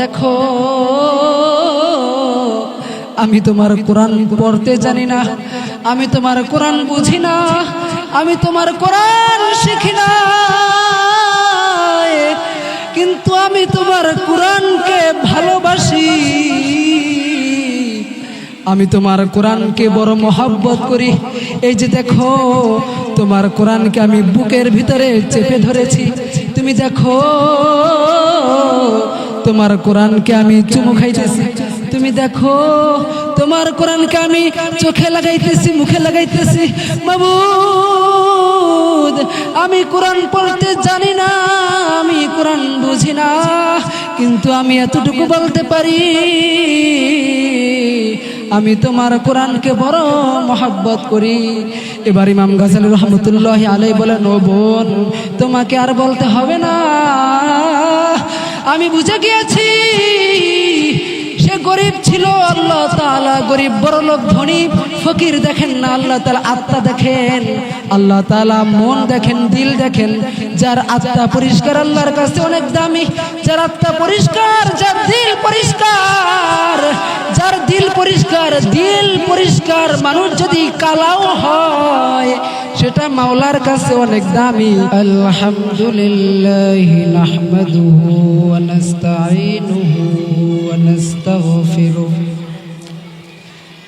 দেখো, আমি তোমার কোরআন পড়তে জানি না, আমি তোমার কোরআন বুঝি না, আমি তোমার কোরআন শিখি না। কিন্তু আমি তোমার কোরআনকে ভালোবাসি। আমি তোমার কোরআনকে বড় মহাব্বত করি। এই যে দেখো, তোমার কোরআনকে আমি বুকের ভিতরে চেপে ধরেছি। তুমি দেখো, তোমার কোরআনকে আমি চুমু খাইতেছি। তুমি দেখো, তোমার কোরআনকে আমি চোখে লাগাইতেছি, মুখে লাগাইতেছি। মাবুদ, আমি কোরআন পড়তে জানি না, আমি কোরআন বুঝি না, কিন্তু আমি এতটুকু বলতে পারি। আমি তোমার কোরআনকে বড় মহাব্বত করি। এবার ইমাম গাজাল রহমতুল্লাহ আলাই বলেন, ও বোন, তোমাকে আর বলতে হবে না। আমি বুঝে গিয়েছি গরিব ছিল, আল্লাহ তাআলা গরিব, বড় লোক, ধনী, ফকির দেখেন না, আল্লাহ তালা আত্মা দেখেন। আল্লাহ তাআলা মন দেখেন, দিল দেখেন। যার আত্মা পরিষ্কার, আল্লাহর কাছে অনেক দামি। যার আত্মা পরিষ্কার, যার দিল পরিষ্কার, যার দিল পরিষ্কার দিল পরিষ্কার মানুষ যদি কালাও হয়, সেটা মাওলার কাছে অনেক দামি। আলহামদুলিল্লাহ নাহমাদুহু ওয়া নাস্তাঈনুহু।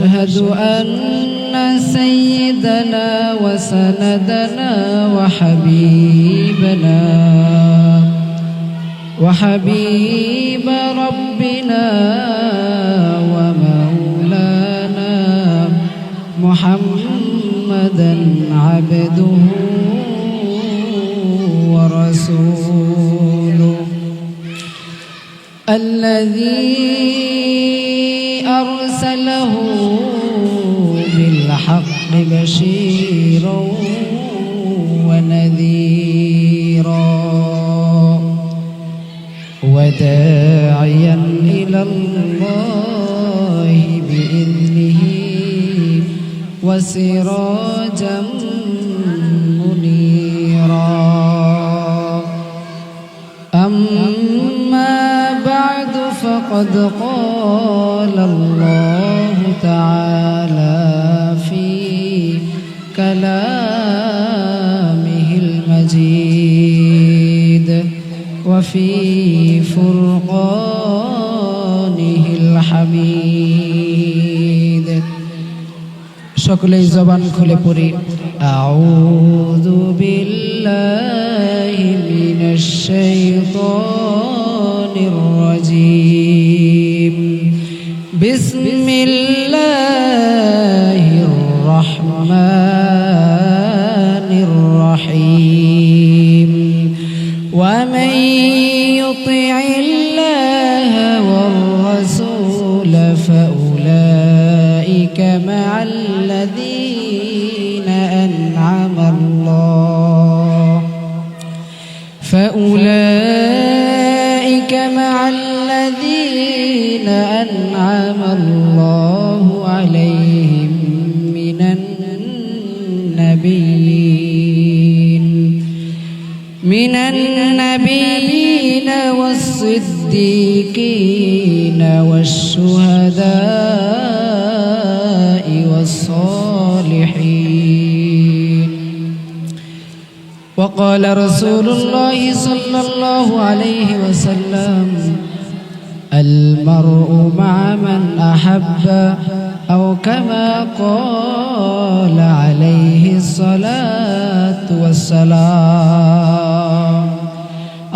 ونشهد أن سيدنا وسندنا وحبيبنا وحبيب ربنا ومولانا محمدا عبده وسلم المرء مع من أحب أو كما قال عليه الصلاة والسلام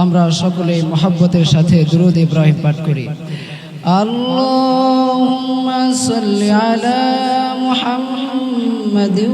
আমরা সকলে মহাব্বতের সাথে দুরুদ ইব্রাহিম পাঠ করি আল্লাহুম্মা সাল্লি আলা মুহাম্মাদিন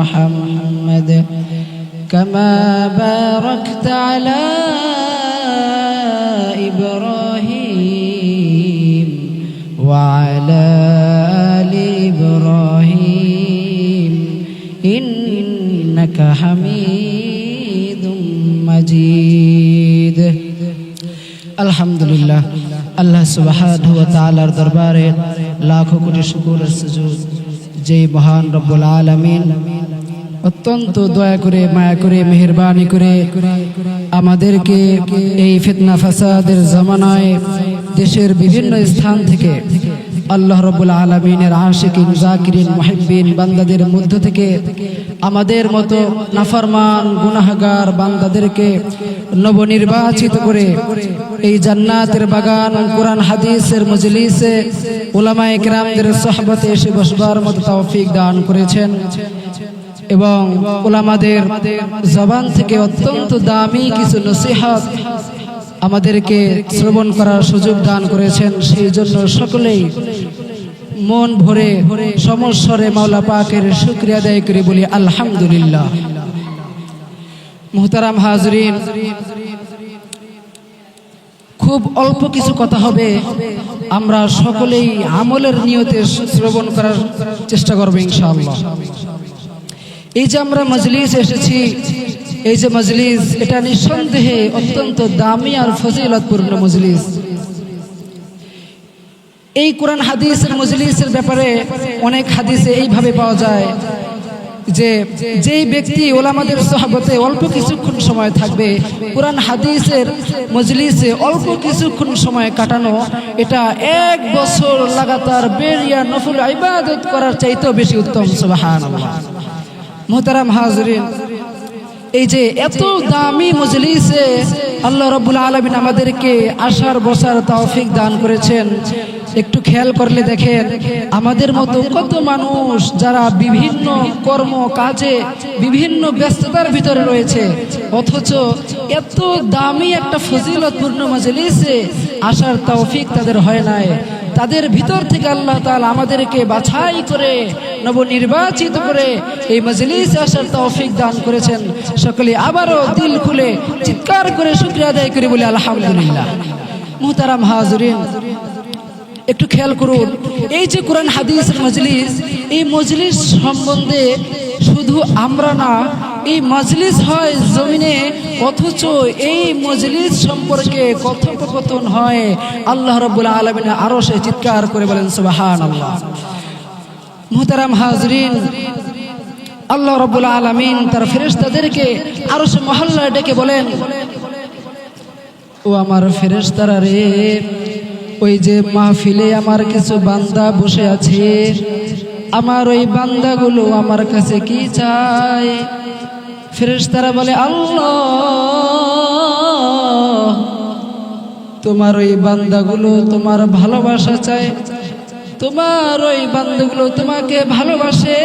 محمد كما باركت على إبراهيم وعلى آل إبراهيم إنك حميد مجيد الحمد لله আল্লাহ সুবহানাহু ওয়া তাআলার দরবারে লাখো কোটি শুকর আর সুজুদ যে মহান রব্বুল আলামিন অত্যন্ত দয়া করে, মায়া করে, মেহেরবানি করে আমাদেরকে এই ফিতনা ফাসাদের জামানায় দেশের বিভিন্ন স্থান থেকে আল্লাহ রব্বুল আলমিনের আশিকিন, জাকিরিন মহিবিন বান্দাদের মধ্য থেকে আমাদের মতো নাফরমান, গুনাহগার বান্দাদেরকে নবনির্বাচিত করে এই জান্নাতের বাগান, কোরআন, হাদিসের মজলিসে ওলামায়ে কেরামদের সহবতে এসে বসবার মতো তৌফিক দান করেছেন। এবং ওলামাদের জবান থেকে অত্যন্ত দামি কিছু নসিহাত আমাদেরকে শ্রবণ করার সুযোগ দান করেছেন। সেই জন্য সকলেই মন ভরে সমস্বরে মাওলা পাকের শুক্রিয়া আদায় করে বলি, আলহামদুলিল্লাহ। মুহতারাম হাজরিন, খুব অল্প কিছু কথা হবে। আমরা সকলেই আমলের নিয়তে শ্রবণ করার চেষ্টা করব ইনশাআল্লাহ। এই যে আমরা মজলিস এসেছি, এই যে মজলিস, এটা নিঃসন্দেহে অত্যন্ত দামি আর ফজিলতপূর্ণ মজলিস। এই কোরআন হাদিসের মজলিসের ব্যাপারে অনেক হাদিসে এইভাবে পাওয়া যায় যে, যেই ব্যক্তি ওলামাদের সহাবতে অল্প কিছুক্ষণ সময় থাকবে, কোরআন হাদিসের মজলিসে অল্প কিছুক্ষণ সময় কাটানো, এটা এক বছর লাগাতার বেরিয়া নফল ইবাদত করার চাইতেও বেশি উত্তম সুবাহান মোহতারাম হাজরিন, এই যে এত দামি মজলিসে আল্লাহ রব্বুল আলমিন আমাদেরকে আসার, বসার তৌফিক দান করেছেন। একটু খেয়াল করলে দেখেন, আমাদের মতো কত মানুষ যারা বিভিন্ন কর্ম, কাজে বিভিন্ন ব্যস্ততার ভিতরে রয়েছে, অথচ এত দামি একটা ফজিলতপূর্ণ মজলিসে আসার তৌফিক তাদের হয় নাই। তাদের ভিতর থেকে আল্লাহ তাআলা আমাদেরকে বাছাই করে, নবনির্বাচিত করে এই মজলিস আসার তৌফিক দান করেছেন। সকলে আবারও দিল খুলে চিৎকার করে শুক্রিয়া আদায় করে বলে আলহামদুলিল্লাহ। মুহতারাম হাজরিন, একটু খেয়াল করুন, এই যে কোরআন হাদিস মজলিস, এই মজলিস সম্বন্ধে শুধু আমরা না এই মজলিস হয় জমিনে, অথচ এই মজলিস সম্পর্কে কথোপকথন হয়। আল্লাহ রব্বুল আলমিন আরও সে চিৎকার করে বলেন সুবাহান আল্লাহ মুহতারাম হাজরিন, আল্লাহ রব্বুল আলমিন তার ফেরেশতাদেরকে আরও সে মহল্লায় ডেকে বলেন, ও আমার ফেরেশতারা রে, ওই যে মাহফিলে আমার কিছু বান্দা বসে আছে। আমার ওই বান্দাগুলো আমার কাছে কি চায়? ফেরেশতারা বলে, আল্লাহ, তোমার ওই বান্দাগুলো তোমার ভালোবাসা চায়। তোমার ওই বান্দাগুলো তোমাকে ভালোবাসে।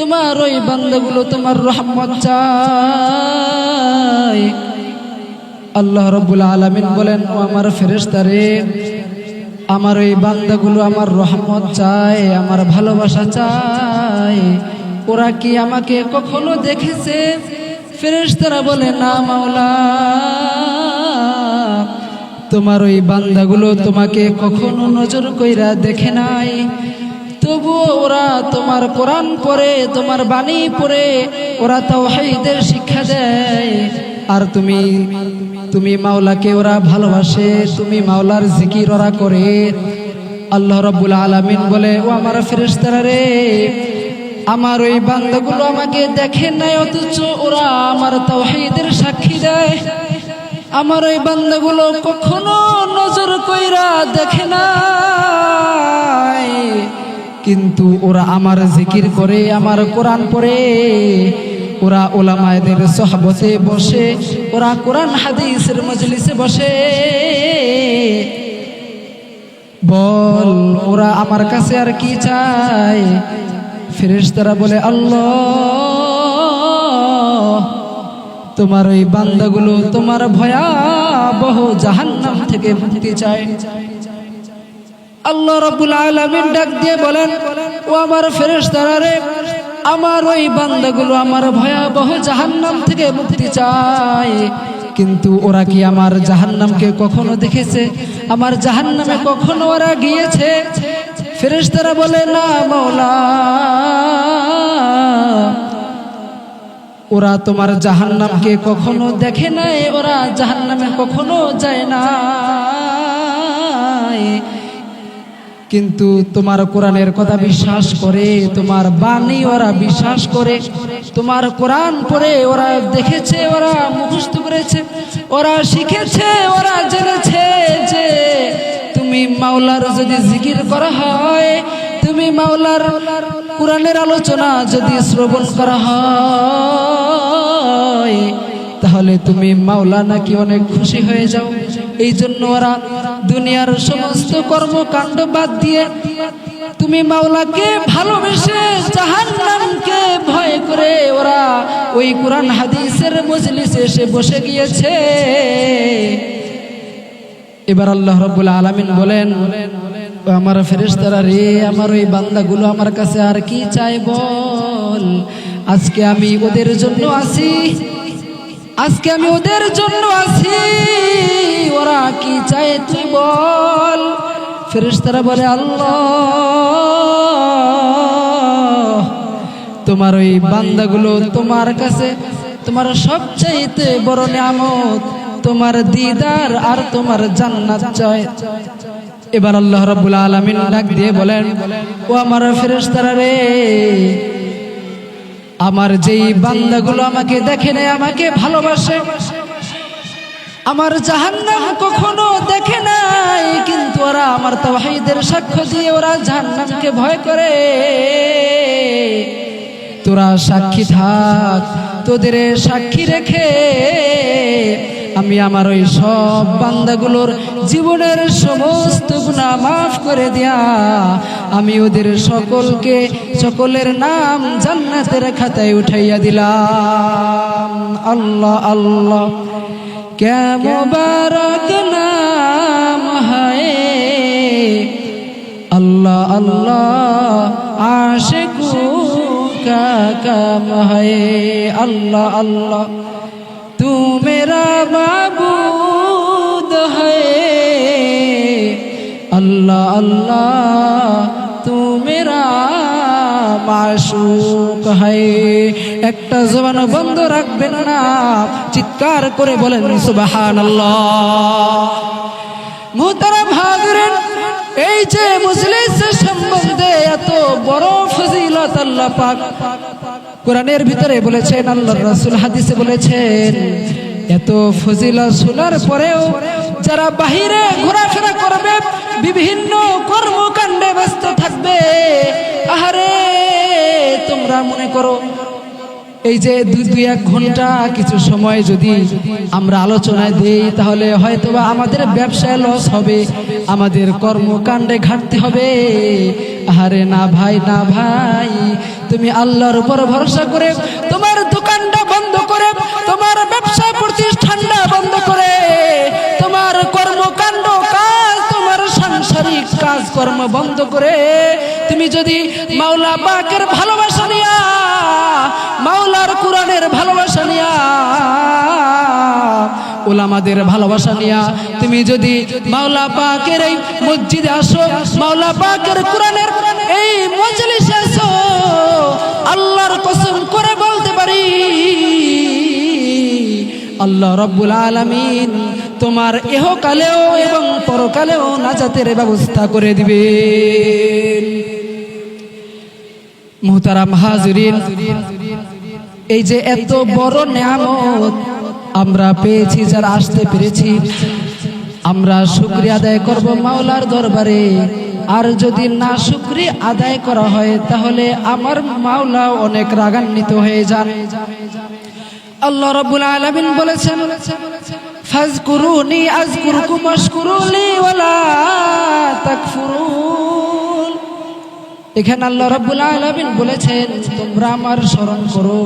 তোমার ওই বান্দাগুলো তোমার রহমত চায়। আল্লাহ রব্বুল আলমিন বলেন, ও আমার ফেরেশতারে, আমার ওই বান্দাগুলো আমার রহমত চায়, আমার ভালোবাসা চায়। ওরা কি আমাকে কখনো দেখেছে? ফেরেশতারা বলে, না মাওলা। তোমার ওই বান্দাগুলো তোমাকে কখনো নজর কইরা দেখে নাই। তবুও ওরা তোমার কোরআন পড়ে, তোমার বাণী পড়ে, ওরা তাও হাইদের শিক্ষা দেয়। আর তুমি তুমি মাওলাকে ওরা ভালোবাসে, তুমি মাওলার জিকির ওরা করে। আল্লাহ রাব্বুল আলামিন বলে, ও আমার ফেরেশতারা রে আমার ওই বান্দাগুলো আমাকে দেখে নাই, অথচ ওরা আমার তাওহীদের সাক্ষী দেয়। আমার ওই বান্দাগুলো কখনো নজর কইরা দেখে নাই। কিন্তু ওরা আমার জিকির করে, আমার কোরআন পড়ে। ওরা ওলামায়দের সহবতে বসে, ওরা কোরআন হাদিসের মজলিসে বসে। বল, ওরা আমার কাছে আর কি চায়? ফেরেশতারা বলে, আল্লাহ, তোমার ওই বান্দাগুলো তোমার ভয়াবহ জাহান্নাম থেকে মুক্তি চায়। আল্লাহ রাব্বুল আলামিন ডাক দিয়ে বলেন, ও আমার ফেরেশতারা রে, আমার ওই বান্দাগুলো আমার ভয়াবহ জাহান্নাম থেকে মুক্তি চায়। কিন্তু ওরা কি আমার জাহান্নামকে কখনো দেখেছে? আমার জাহান্নামে কখনো ওরা গিয়েছে? ফেরেশতারা বলে, না মৌলা ওরা তোমার জাহান্নামকে কখনো দেখে নাই, ওরা জাহান্নামে কখনো যায় না। কিন্তু তোমার কোরআনের কথা বিশ্বাস করে, তোমার বাণী ওরা বিশ্বাস করে, তোমার কোরআন পড়ে ওরা দেখেছে, ওরা মুখস্থ করেছে, ওরা শিখেছে, ওরা জেনেছে যে তুমি মাওলার যদি জিকির করা হয়, তুমি মাওলার কোরআনের আলোচনা যদি শ্রবণ করা হয়, তাহলে তুমি মাওলা নাকি অনেক খুশি হয়ে যাও। এই জন্য ওরা দুনিয়ার সমস্ত কর্মকাণ্ড বাদ দিয়ে তুমি মাওলাকে ভালোবেসে জাহান্নামকে ভয় করে ওরা ওই কোরআন হাদিসের মজলিসে এসে বসে গিয়েছে। এবার আল্লাহ রব্বুল আলামিন বলেন আমার ফেরেশতারা রে, আমার ওই বান্দাগুলো আমার কাছে আর কি চাই বল? আজকে আমি ওদের জন্য আসি আজকে আমি ওদের জন্য আছি। ওরা কি চায় তুই বল? ফেরেশতারা বলে, আল্লাহ, তোমার ওই বান্দাগুলো তোমার কাছে তোমার সবচাইতে বড় নিয়ামত, তোমার দিদার আর তোমার জান্নাত চায়। এবার আল্লাহ রাব্বুল আলামিন ডাক দিয়ে বলেন, ও আমার ফেরেশতারা রে, আমার যেই বান্দাগুলো আমাকে দেখে নেয়, আমাকে ভালোবাসে আমার জাহান্নাম কখনো দেখে নাই, কিন্তু ওরা আমার তাওহীদের সাক্ষ্য দিয়ে ওরা জাহান্নামকে ভয় করে। তোরা সাক্ষী থাক, তোদের সাক্ষী রেখে আমি আমার ওই সব বান্দাগুলোর জীবনের সমস্ত গুণা মাফ করে দেয়া আমি ওদের সকলকে সকলের নাম জান্নাতের খাতায় উঠাইয়া দিলাম। আল্লাহ আল্লাহ। क्या मुबारक नाम है अल्लाह अल्लाह आशिकों का काम है अल्लाह अल्लाह तू मेरा बाबूद है अल्लाह अल्लाह तू मेरा মাশুক হায়। একটা জবান বন্ধ রাখবেন না। চিৎকার করে বলেন হাজরিন, এই যে মুজলিসের সম্বন্ধে এত বড় ফজিলত আল্লাহ পাক কোরআনের ভিতরে বলেছেন আল্লাহ রাসূল হাদিসে বলেছেন, এত ফজিলত শোনার পরেও যারা বাহিরে ঘোরাফেরা এই যে দুই দুই এক ঘণ্টা কিছু সময় যদি আমরা আলোচনায় দিই, তাহলে হয়তোবা আমাদের ব্যবসায় লস হবে, আমাদের কর্মকাণ্ডে ঘাটতি হবে। আরে না ভাই না ভাই, তুমি আল্লাহর উপর ভরসা করে তোমার কাজকর্ম বন্ধ করে তুমি যদি মাওলা পাকের ভালোবাসা নিয়া, মাওলার কোরআনের ভালোবাসা নিয়া, ওলামাদের ভালোবাসা নিয়া তুমি যদি মাওলা পাকের এই মসজিদে আসো, মাওলা পাকের কোরআনের এই মজলিসে আসো, আল্লাহর কসম করে বলতে পারি, আল্লাহ রব্বুল আলামিন তোমার এহকালেও এবং পরকালেও নাজাতের ব্যবস্থা করে দিবে। মুহতারাম হাজরিন, এই যে এত বড় নিয়ামত আমরা পেয়েছি, যারা আসতে পেরেছি, আমরা শুক্রিয়া আদায় করব মাওলার দরবারে। আর যদি না শুক্রিয়া আদায় করা হয়, তাহলে আমার মাওলা অনেক রাগান্বিত হয়ে যান। আল্লাহ রাব্বুল আলামিন বলেছেন ফাজকুরুনি আযকুরকুম ওয়াশকুরুলি ওয়ালা তাকফুরুন। এখানে আল্লাহ রব্বুল আলামিন বলেছেন, তোমরা আমার স্মরণ করো,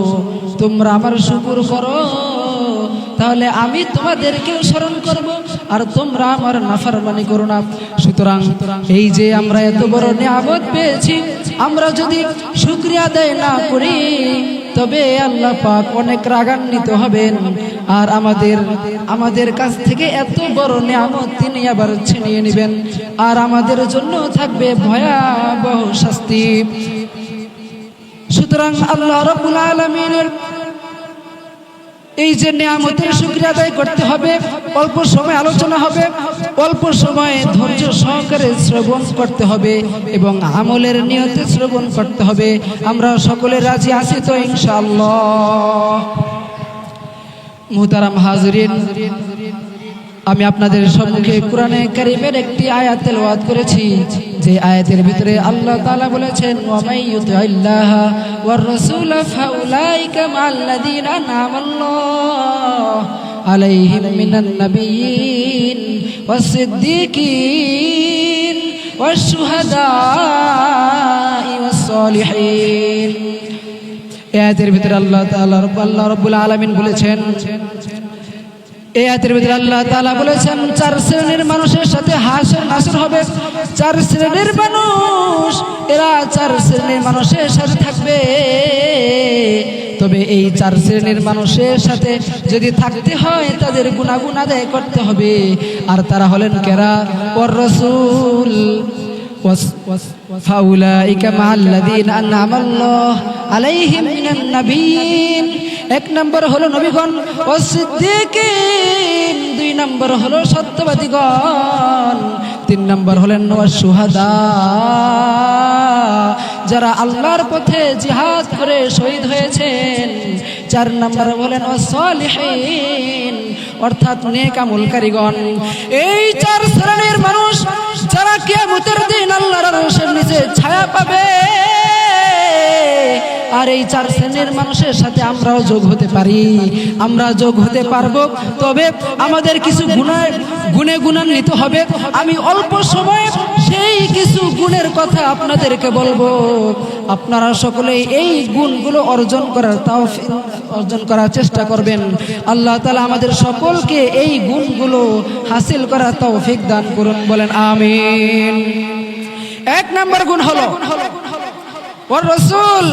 তোমরা আমার শুকুর করো। তাহলে আমি তোমাদেরকেও স্মরণ করব, আর তোমরা আমার নাফরমানি করো না। সুতরাং এই যে আমরা এত বড় নিয়ামত পেয়েছি, আমরা যদি শুক্রিয়া আদায় না করি তবে আল্লাহ পাক অনেক রাগান্বিত হবেন। আর আমাদের আমাদের কাছ থেকে এত বড় নিয়ামত তিনি আবার ছিনিয়ে নেবেন। আর আমাদের জন্য থাকবে ভয়াবহ শাস্তি। সুতরাং আল্লাহ রবুল আলমিনের এই যে নিয়ামতের শুক্রিয়া আদায় করতে হবে, অল্প সময় আলোচনা হবে, অল্প সময়ে ধৈর্য সহকারে শ্রবণ করতে হবে এবং আমলের নিয়তে শ্রবণ করতে হবে। আমরা সকলে রাজি আছি তো ইনশাআল্লাহ। মুহতারাম হাজরিন আমি আপনাদের সম্মুখে কোরআনে কারিমের একটি আয়াত তেলাওয়াত করেছি। যে আয়াতের ভিতরে আল্লাহ তাআলা বলেছেন ওয়ামাই ইউতিল্লাহ ওয়ার রাসূল ফাউলাইকা মাল্লাযিনা আনআমাল্লাহ আলাইহিম মিনান নাবিয়িন ওয়াস সিদ্দিকিন ওয়াশ শুহাদাই ওয়াস সালিহিন আয়াতের ভিতরে আল্লাহ তাআলা রব্বুল আলামিন বলেছেন এই আয়াতের ভিতরে আল্লাহ তাআলা বলেছেন, চার শ্রেণির মানুষের সাথে হাসর নাসর হবে। চার শ্রেণির মানুষ, এরা চার শ্রেণির মানুষের সাথে থাকবে। তবে এই চার শ্রেণির মানুষের সাথে যদি থাকতে হয়, তাদের গুণাগুণ আদায় করতে হবে। আর তারা হলেন কেরা? ওর রসুল ফাউলাইকা মাআল্লাযীনা আনআমা আল্লাহ আলাইহিম মিনান নাবিয়িন এক নম্বর হলো নবীগণ ও দুই নম্বর হলো সত্যবাদীগণ। তিন নম্বর হলেন সুহাদা। যারা আল্লাহর পথে জিহাদ করে শহীদ হয়েছেন, চার নম্বর হলেন অসলিহীন অর্থাৎ নেক আমলকারীগণ। এই চার শ্রেণির মানুষ যারা কিয়ামতের দিন আল্লাহর নিচে ছায়া পাবে আর এই চার শ্রেণির মানুষের সাথে আমরাও যোগ হতে পারি। আমরা যোগ হতে পারব। তবে আমাদের কিছু গুণায় গুণে গুণান্বিত হবে। আমি অল্প সময়ে সেই কিছু গুণের কথা আপনাদেরকে বলব। আপনারা সকলে এই গুণগুলো অর্জন করার তাও অর্জন করার চেষ্টা করবেন। আল্লাহ তালা আমাদের সকলকে এই গুণগুলো হাসিল করার তৌফিক দান করুন বলেন, আমিন। এক নম্বর গুণ হলো রসুল,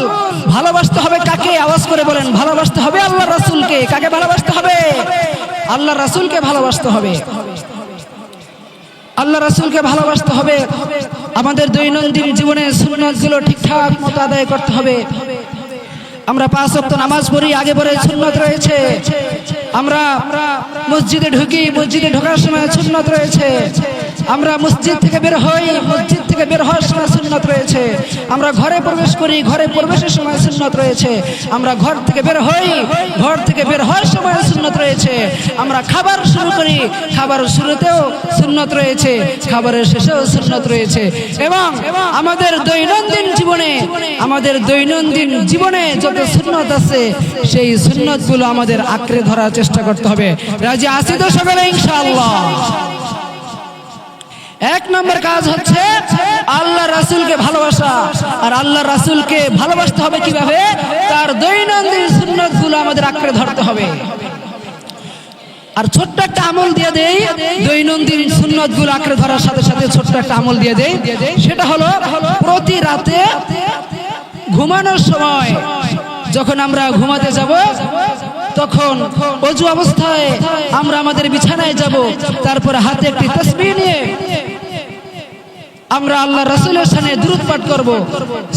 ভালোবাসতে হবে কাকে? আওয়াজ করে বলেন, ভালোবাসতে হবে আল্লাহ রসুলকে। কাকে ভালোবাসতে হবে? আল্লাহ রসুলকে ভালোবাসতে হবে। আল্লাহ রাসুলকে ভালোবাসতে হবে। আমাদের দৈনন্দিন জীবনে সুন্নতগুলো ঠিকঠাক মতো আদায় করতে হবে। আমরা পাঁচ ওয়াক্ত নামাজ পড়ি, আগে পরে সুন্নত রয়েছে। আমরা মসজিদে ঢুকি, মসজিদে ঢোকার সময় সুন্নত রয়েছে। আমরা মসজিদ থেকে বের হই, মসজিদ থেকে বের হওয়ার সময় সুন্নত রয়েছে। আমরা ঘরে প্রবেশ করি, ঘরে প্রবেশের সময় সুন্নত রয়েছে। আমরা ঘর থেকে বের হই, ঘর থেকে বের হওয়ার সময় সুন্নত রয়েছে। আমরা খাবার শুরু করি, খাবার শুরুতেও সুন্নত রয়েছে, খাবারের শেষেও সুন্নত রয়েছে। এবং আমাদের দৈনন্দিন জীবনে, আমাদের দৈনন্দিন জীবনে যত সুন্নত আছে, সেই সুন্নতগুলো আমাদের আঁকড়ে ধরার চেষ্টা করতে হবে। রাজি আসি তো সকালে, ইনশাআল্লাহ? এক নম্বর কাজ হচ্ছে আল্লাহ রাসুলকে ভালোবাসা। আর আল্লাহ রাসুলকে ভালোবাসতে হবে কীভাবে? তার দৈনন্দিন সুন্নতগুলো আমাদের আঁকড়ে ধরতে হবে। আর ছোট্ট একটা আমল দিয়ে দেই, দৈনন্দিন সুন্নতগুলো আঁকড়ে ধরার সাথে সাথে ছোট্ট একটা আমল দিয়ে দেই। সেটা হলো প্রতি রাতে ঘুমানোর সময় যখন আমরা ঘুমাতে যাব, তখন অজু অবস্থায় আমরা আমাদের বিছানায় যাব, তারপরে হাতে একটি তসবিহ নিয়ে আমরা আল্লাহ রাসূলের সামনে দ্রুত পাঠ করব।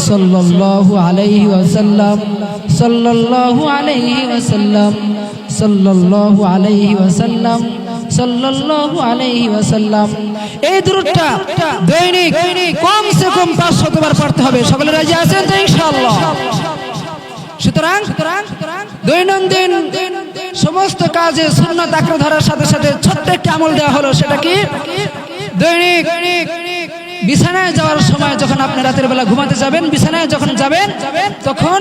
সাল্লাল্লাহু আলাইহি ওয়াসাল্লাম, সাল্লাল্লাহু আলাইহি ওয়াসাল্লাম, সাল্লাল্লাহু আলাইহি ওয়াসাল্লাম ওয়াসাল্লাম। এই কম 500 বার পড়তে হবে। সকলে সুতরাং দৈনন্দিন সমস্ত কাজে সুন্নত আঁকড়ে ধরার সাথে সাথে ছোট্ট একটি আমল দেওয়া হলো, সেটা কি? দৈনিক বিছানায় যাওয়ার সময় যখন আপনি রাতের বেলা ঘুমাতে যাবেন, বিছানায় যখন যাবেন, তখন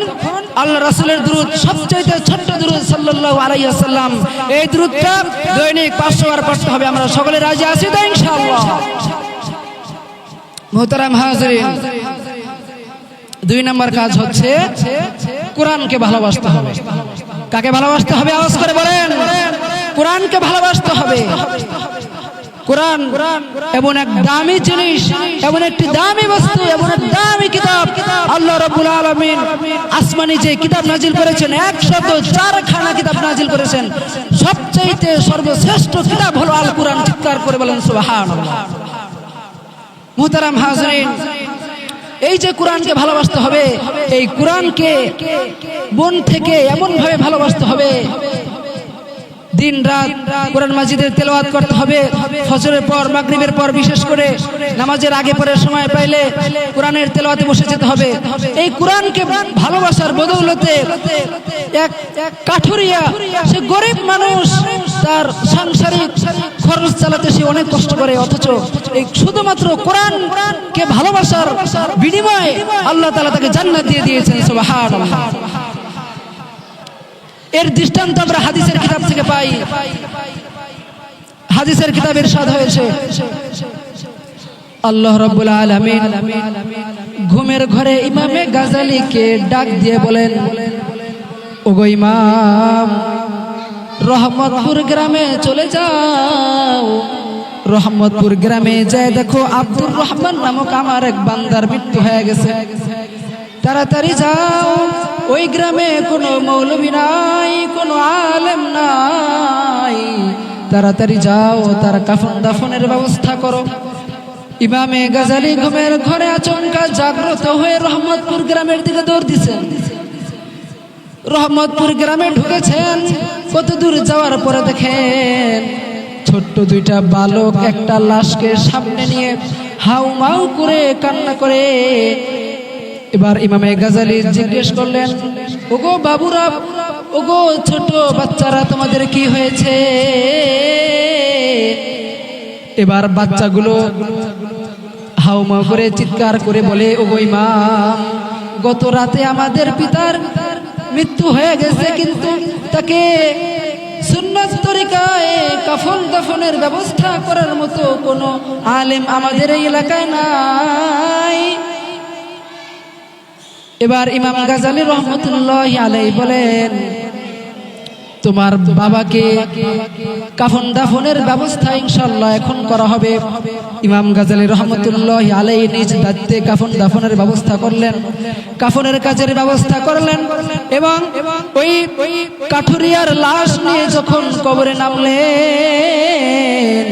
আল্লাহ রাসুলের দূরত সবচাইতে ছোট্ট দূরত সাল্লাল্লাহু আলাইহি ওয়াসাল্লাম। এই দূরতটা দৈনিক 500 বার পড়তে হবে, আমরা সকলে রাজি আছি তো ইনশাআল্লাহ? মুহতারাম হাজিরিন, দুই নম্বর কাজ হচ্ছে কোরআনকে ভালোবাসতে হবে। কাকে ভালোবাসতে হবে? আওয়াজ করে বলেন। কোরআনকে ভালোবাসতে হবে। কোরআন এমন এক দামি জিনিস, এমন একটি দামি বস্তু, এমন দামি কিতাব। আল্লাহ আসমানি যে কিতাব করেছেন কিতাব করেছেন। সবচাইতে সর্বশ্রেষ্ঠ কিতাব হলো আল কোরআন চিৎকার করে বলেন হাজরিন, এই যে কোরআনকে ভালোবাসতে হবে, এই কোরআনকে মন থেকে এমন ভাবে ভালোবাসতে হবে দিন রাত কোরআন মাজিদের তেলাওয়াত করতে হবে। ফজরের পর, মাগরিবের পর বিশেষ করে নামাজের আগে পরের সময় পাইলে কোরআনের তেলাওয়াতে বসে যেতে হবে। এই কোরআনকে ভালোবাসার বদৌলতে এক কাঠুরিয়া, সে গরিব মানুষ, তার সাংসারিক খরচ চালাতে সে অনেক কষ্ট করে। অথচ এই শুধুমাত্র কোরআনকে ভালোবাসার বিনিময়ে আল্লাহ তাআলা তাকে জান্নাত দিয়ে দিয়েছেন, সুবহানাল্লাহ। এর দৃষ্টান্ত আমরা হাদিসের কিতাব থেকে পাই। হাদিসের কিতাবের স্বাদ হয়েছে। আল্লাহ রব্বুল আলামিন ঘুমের ঘরে ইমামে গাজালিকে ডাক দিয়ে বলেন, ওগো ইমাম, রহমতপুর গ্রামে চলে যাও। রহমতপুর গ্রামে যায় দেখো আব্দুর রহমান নামক আমার এক বান্দার মৃত্যু হয়ে গেছে। তাড়াতাড়ি যাও। ওই গ্রামে কোনো মৌলবী নাই, কোনো আলেম নাই। তাড়াতাড়ি যাও, তার কাফন দাফনের ব্যবস্থা করো। ইমামে গাজালি ঘুমের ঘরে আচমকা জাগ্রত হয়ে রহমতপুর গ্রামের দিকে দৌড় দিছেন রহমতপুর গ্রামে ঢুকেছেন, কত দূর যাওয়ার পরে দেখেন ছোট্ট দুইটা বালক একটা লাশকে সামনে নিয়ে হাউ মাউ করে কান্না করে এবার ইমামে গাজালি জিজ্ঞেস করলেন, ওগো বাবুরা, ওগো ছোট বাচ্চারা, তোমাদের কি হয়েছে? এবার বাচ্চাগুলো হাউমা করে চিৎকার করে বলে, ওগো ইমাম, গত রাতে আমাদের পিতার মৃত্যু হয়ে গেছে, কিন্তু তাকে সুন্নাত তরিকায় কাফন দাফনের ব্যবস্থা করার মতো কোনো আলেম আমাদের এই এলাকায় নাই। এবার ইমাম গাজালি রহমতুল্লাহ আলাই বলেন, তোমার বাবাকে কাফন দাফনের ব্যবস্থা ইনশাল্লাহ এখন করা হবে। ইমাম গাজালি রহমতুল্লাহ আলাই নিজ দায়িত্বে কাফন দাফনের ব্যবস্থা করলেন, কাফনের কাজের ব্যবস্থা করলেন এবং ওই কাঠুরিয়ার লাশ নিয়ে যখন কবরে নামলেন,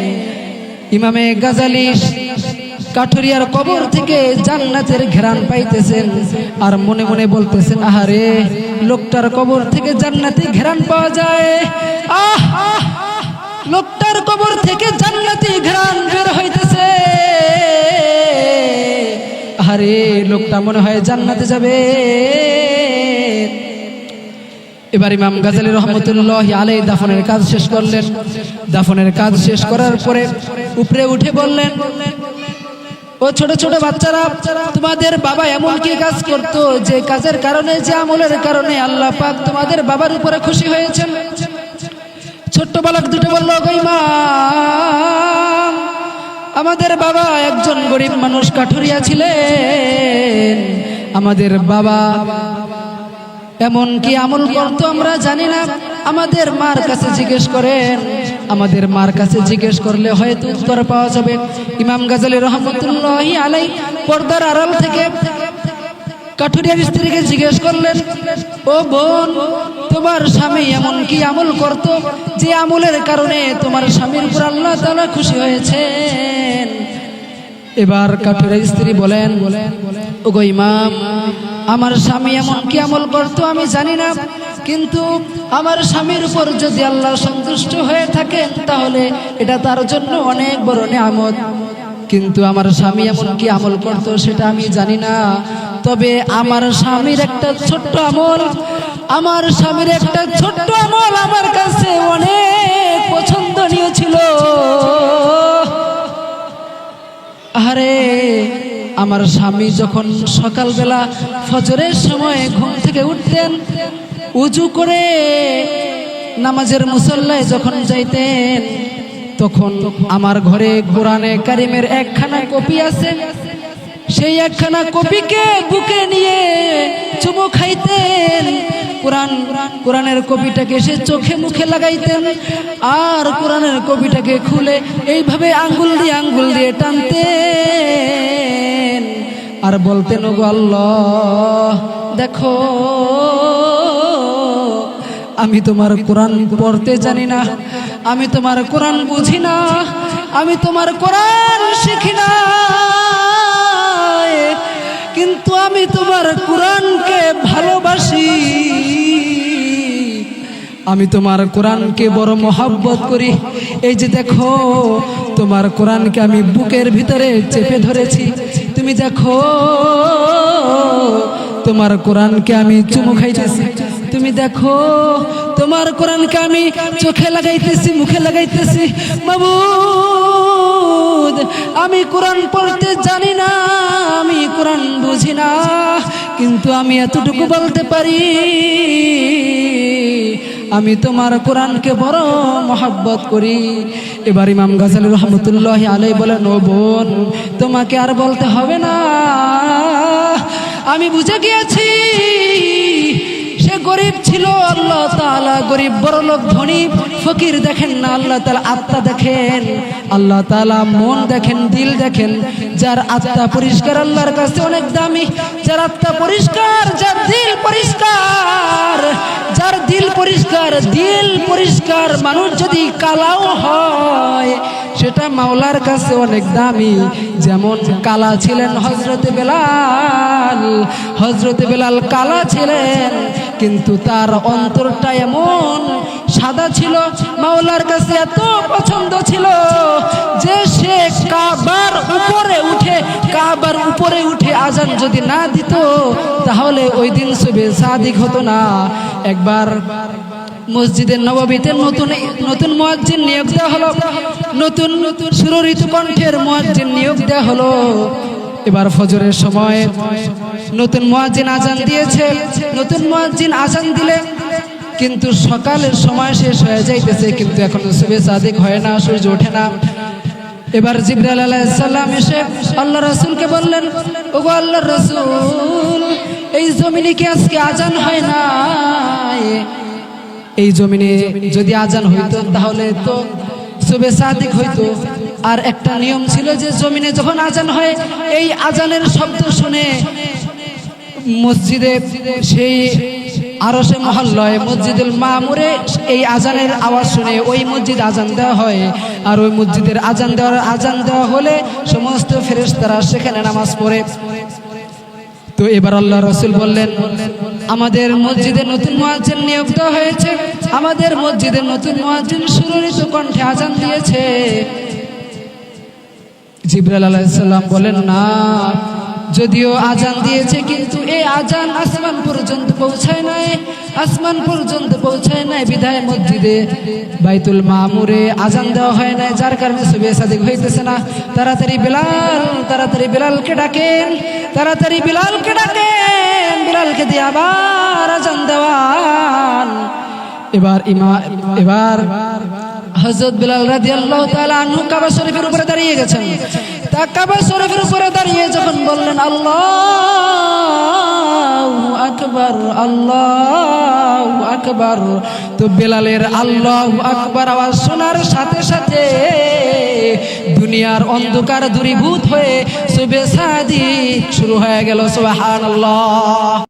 ইমামে গাজালি কাঠুরিয়ার কবর থেকে জান্নাতের ঘেরান পাইতেছেন। আর মনে মনে বলতেছেন, আহারে, লোকটার কবর থেকে জান্নাতি ঘেরান পাওয়া যায়। লোকটার কবর থেকে জান্নাতি ঘেরান বের হইতেছে। আহারে, লোকটা মনে হয় জান্নাতে যাবে। এবার ইমাম গাজালি রহমতুল্লাহ আলাই দাফনের কাজ শেষ করলেন। দাফনের কাজ শেষ করার পরে উপরে উঠে বললেন ও ছোট ছোট বাচ্চারা, তোমাদের বাবা এমন কি কাজ করত, যে কাজের কারণে, যে আমলের কারণে আল্লাহ পাক তোমাদের বাবার উপরে খুশি হয়েছেন। ছোট্ট বালক দুটো বলল মা, আমাদের বাবা একজন গরিব মানুষ কাঠুরিয়া ছিলেন। আমাদের বাবা এমন কি আমল করতো আমরা জানি না। আমাদের মার কাছে জিজ্ঞেস করেন। আমাদের মার কাছে জিজ্ঞেস করলে হয়তো উত্তর পাওয়া যাবে। ইমাম গাজালি রহমতুল্লাহ আলাই পর্দার আড়াল থেকে কাঠুরিয়ার স্ত্রীকে জিজ্ঞেস করলেন, ও বোন, তোমার স্বামী এমন কি আমল করত যে আমলের কারণে তোমার স্বামীর উপর আল্লাহ তাআলা খুশি হয়েছেন? এবার কাঠুরের স্ত্রী বলেন, ওগো ইমাম আমার স্বামী এমন কি আমল করতো আমি জানি না, কিন্তু আমার স্বামীর উপর যদি আল্লাহ সন্তুষ্ট হয়ে থাকেন তাহলে এটা তার জন্য অনেক বড় নিয়ামত। কিন্তু আমার স্বামী এমন কি আমল করতো সেটা আমি জানি না। তবে আমার স্বামীর একটা ছোট্ট আমল, আমার স্বামীর একটা ছোট্ট আমল আমার কাছে অনেক পছন্দনীয় ছিল। আরে আমার স্বামী যখন সকালবেলা ফজরের সময় ঘুম থেকে উঠতেন, উজু করে নামাজের মুসল্লায় যখন যাইতেন, তখন আমার ঘরে কোরআনে কারিমের একখানা কপি আছে। সেই একখানা কপিকে বুকে নিয়ে চুমু খাইতেন। কোরআন, কোরআনের কপিটাকে সে চোখে মুখে লাগাইতেন আর কোরআনের কপিটাকে খুলে এইভাবে আঙ্গুল দিয়ে আঙ্গুল দিয়ে টানতেন। আর বলতেন ওগো আল্লাহ, দেখো, আমি তোমার কোরআন পড়তে জানি না, আমি তোমার কোরআন বুঝি না, আমি তোমার কোরআন শিখি না। কিন্তু আমি তোমার কোরআনকে ভালোবাসি। আমি তোমার কোরআনকে বড় মহাব্বত করি। এই যে দেখো, তোমার কোরআনকে আমি বুকের ভিতরে চেপে ধরেছি। তুমি দেখো, তোমার কোরআনকে আমি চুমু খাইতেছি। তুমি দেখো, তোমার কোরআনকে আমি চোখে লাগাইতেছি, মুখে লাগাইতেছি। মাবুদ, আমি কোরআন পড়তে জানি না, আমি কোরআন বুঝি না, কিন্তু আমি এতটুকু বলতে পারি আমি তোমার কোরআনকে বড় মহাব্বত করি। এবার ইমাম গাজাল রহমতুল্লাহ আলাই বলেন, ও বোন, তোমাকে আর বলতে হবে না। আমি বুঝে গিয়েছি, সে গরিব ছিল, আল্লাহ তালা গরিব, বড় লোক, ধনী, ফকির দেখেন না, আল্লাহ তালা আত্মা দেখেন। আল্লাহ তালা মন দেখেন, দিল দেখেন। যার আত্মা পরিষ্কার, আল্লাহর কাছে অনেক দামি যার আত্মা পরিষ্কার, যার দিল পরিষ্কার, যার দিল পরিষ্কার দিল পরিষ্কার মানুষ যদি কালাও হয় সেটা মাওলার কাছে অনেক দামি। যেমন কালা ছিলেন হজরতে বেলাল হজরতে বেলাল কালা ছিলেন, কিন্তু তার অন্তরটা এমন সাদা ছিল, মাওলার কাছে এত পছন্দ ছিল যে সে কাবার উপরে উঠে, কাবার উপরে উঠে আজান যদি না দিত, তাহলে ওই দিন শুভে সাদিক হতো না। একবার মসজিদের নববীতে নতুন নতুন মুয়াজ্জিন নিয়োগ দেওয়া হলো। নতুন নতুন সুররিত কণ্ঠের মুয়াজ্জিন নিয়োগ দেওয়া হলো। এবার ফজরের সময় নতুন মুয়াজ্জিন আজান দিয়েছে। নতুন মুয়াজ্জিন আজান দিলে কিন্তু সকালের সময় শেষ হয়ে যাইতেছে, কিন্তু এখন সুবে সাদিক হয় না, সূর্য ওঠে না। এবার জিব্রাইল আলাইহিসসালাম এসে আল্লাহ রাসূলকে বললেন, ওগো আল্লাহর রাসূল, এই জমিনে কি আজকে আজান হয় না এই জমিনে যদি আজান হইতো, তাহলে তো সুবে সাদিক হইতো। আর একটা নিয়ম ছিল যে জমিনে যখন আজান হয়, এই আজানের শব্দ শুনে মসজিদে সেই আরও সে মহল্লায়, মসজিদুল মামুরে এই আজানের আওয়াজ শুনে ওই মসজিদ আজান দেওয়া হয়। আর ওই মসজিদের আজান দেওয়ার আজান দেওয়া হলে সমস্ত ফেরেশতারা সেখানে নামাজ পড়ে। তো এবার আল্লাহ রসুল বললেন, আমাদের মসজিদে নতুন মহাজন নিয়োগ হয়েছে। আমাদের মসজিদে নতুন মহাজন সুরিত কণ্ঠে আজান দিয়েছে। জিবরাল আলাহিসাল্লাম বলেন, না যদিও আজান দিয়েছে, কিন্তু এই আজান আসমান পর্যন্ত পৌঁছায় নাই, আসমান পর্যন্ত পৌঁছায় নাই বিধায় মসজিদে। বাইতুল মামুরে আজান দেওয়া হয় নাই, যার কারণে সুবে সাদিক হইতেছে না। তাড়াতাড়ি বিলাল, তাড়াতাড়ি বিলালকে ডাকেন, তাড়াতাড়ি বিলালকে ডাকেন, বিলালকে দিয়ে আবার আজান দেওয়ান। এবার ইমা, এবার হজরত বিলাল রাদিয়াল্লাহু তাআলা আনহু কাবা শরীফের উপরে দাঁড়িয়ে গেছেন। তা কাবা শরীফের উপরে দাঁড়িয়ে যখন বললেন, আল্লাহ আকবর আল্লাহ আকবর। তো বেলালের আল্লাহ আকবর আওয়াজ শোনার সাথে সাথে দুনিয়ার অন্ধকার দূরীভূত হয়ে শুভে সাদি শুরু হয়ে গেল, সুবহানাল্লাহ।